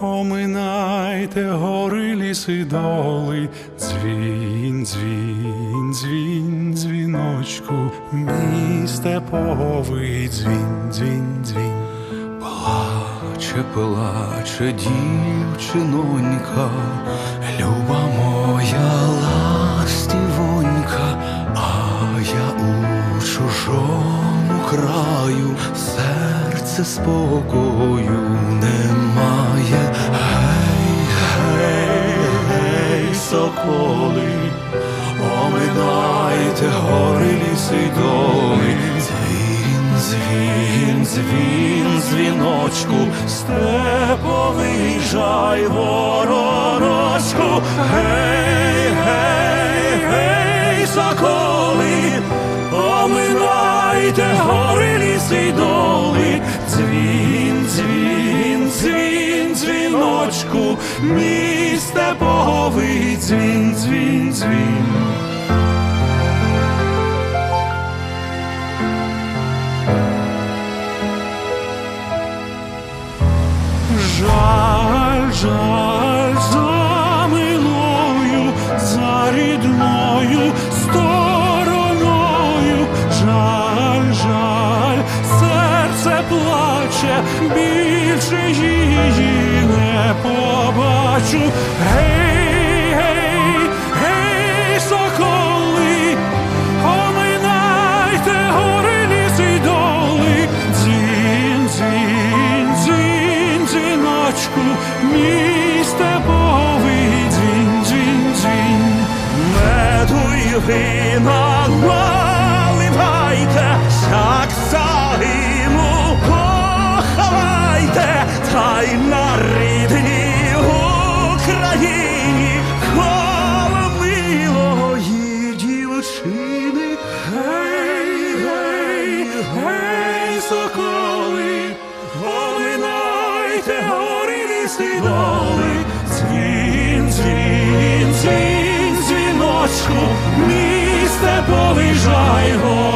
Оминайте гори, ліси, доли, дзвін, дзвін, дзвін, дзвіночку, мій степовий дзвін, дзвін, дзвін. Плаче, плаче дівчинонька, люба моя ластівонька, а я у чужому краю, серце спокою соколи, оминайте гори, ліси, й доли. Дзвін, дзвін, дзвін, дзвіночку, степовий жай воророчку. Гей, гей, гей, соколи, оминайте гори, ліси, й доли. Дзвін, дзвін, дзвіночку, мій степовий дзвін, дзвін, дзвін. Жаль, жаль за милою, за рідною стороною, жаль, жаль, серце плаче, більше побачу. Гей, гей, гей, соколи, оминайте гори, ліси й доли, дзвін, дзвін, дзвін, дзвіночку, мій степовий дзвін, дзвін, дзвін. Меду й вина оминайте гори, ліси доли, дзвін, дзвін, дзвін, дзвіночку, місце повижай жай гороночку,